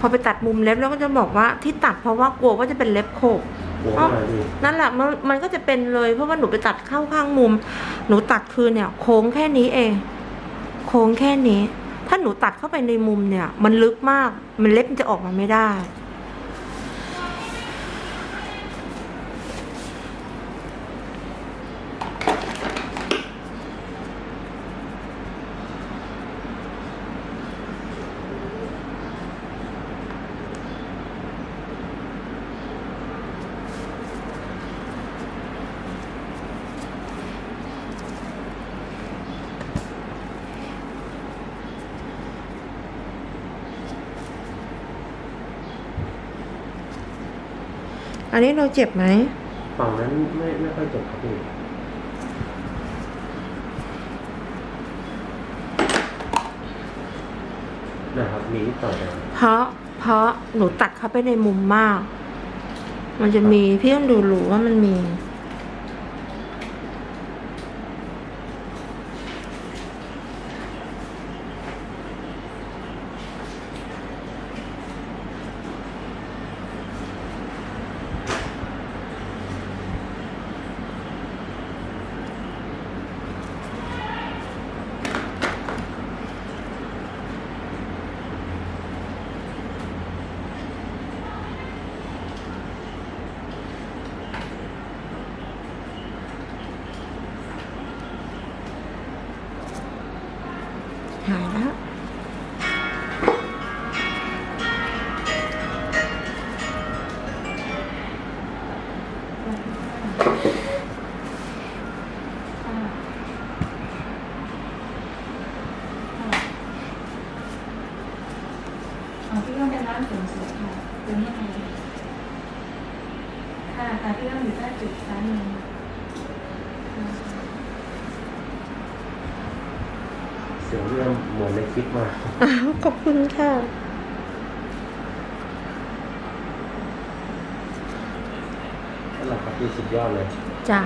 พอไปตัดมุมเล็บแล้วก็จะบอกว่าที่ตัดเพราะว่ากลัวว่าจะเป็นเล็บโขกกลัวอะไรพี่นั่นแหละมันมันก็จะเป็นเลย เพราะว่าหนูไปตัดเข้าข้างมุม หนูตัดคือเนี่ย โค้งแค่นี้เอง โค้งแค่นี้ ถ้าหนูตัดเข้าไปในมุมเนี่ย มันลึกมาก มันเล็บมันจะออกมาไม่ได้ อันนี้เราเจ็บไหมฝั่งนั้นไม่ไม่ค่อยเจ็บครับพี่นะครับมีนิดหน่อยนะครับเพราะเพราะหนูตัดเข้าไปในมุมมาก มันจะมีพี่ต้องดูรู้ว่ามันมี หายแล้ว อ๋อพี่ต้องเป็นร้านเสริมสวยค่ะเป็นยังไงค่ะค่พี่ต้องอยู่ใต้จุดซ้ายมือค่ะ เสียงเรื่องเหมือนในคลิปมากอ้าวขอบคุณค่ะ นั่นแหละครับพี่สุดยอดเลย จ้ะ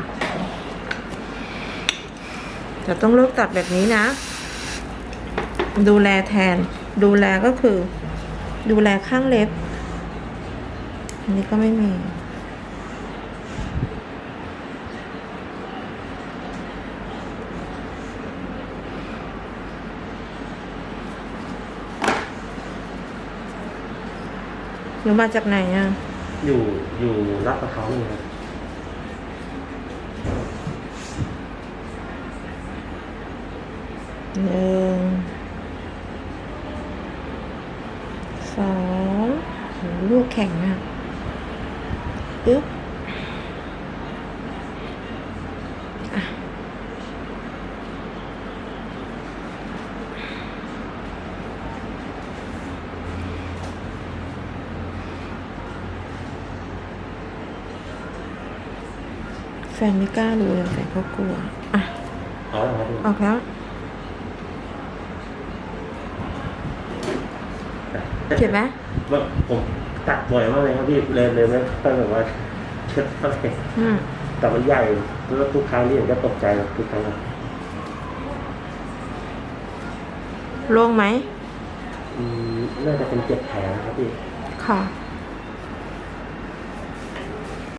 แต่ต้องเลิกตัดแบบนี้นะ ดูแลแทน ดูแลก็คือ ดูแลข้างเล็บ อันนี้ก็ไม่มี หนูมาจากไหนอะ อยู่อยู่รับประเขานี่ครับหนึ่งสองโหลูกแข็งมากอึ๊บ แฟนไม่กล้าดูเลยแฟนเขากลัว อะเอาละครับพี่ออกแล้วเจ็บไหมว่าผมตัดบ่อยมากเลยครับพี่เลยเลยไม่ค่อยแบบว่าเช็ดเท่าไหร่อืมแต่มันใหญ่แล้วทุกครั้งที่ผมก็ตกใจทุกครั้งครับโล่งไหมอืมน่าจะเป็นเจ็บแผลนะครับพี่ ค่ะ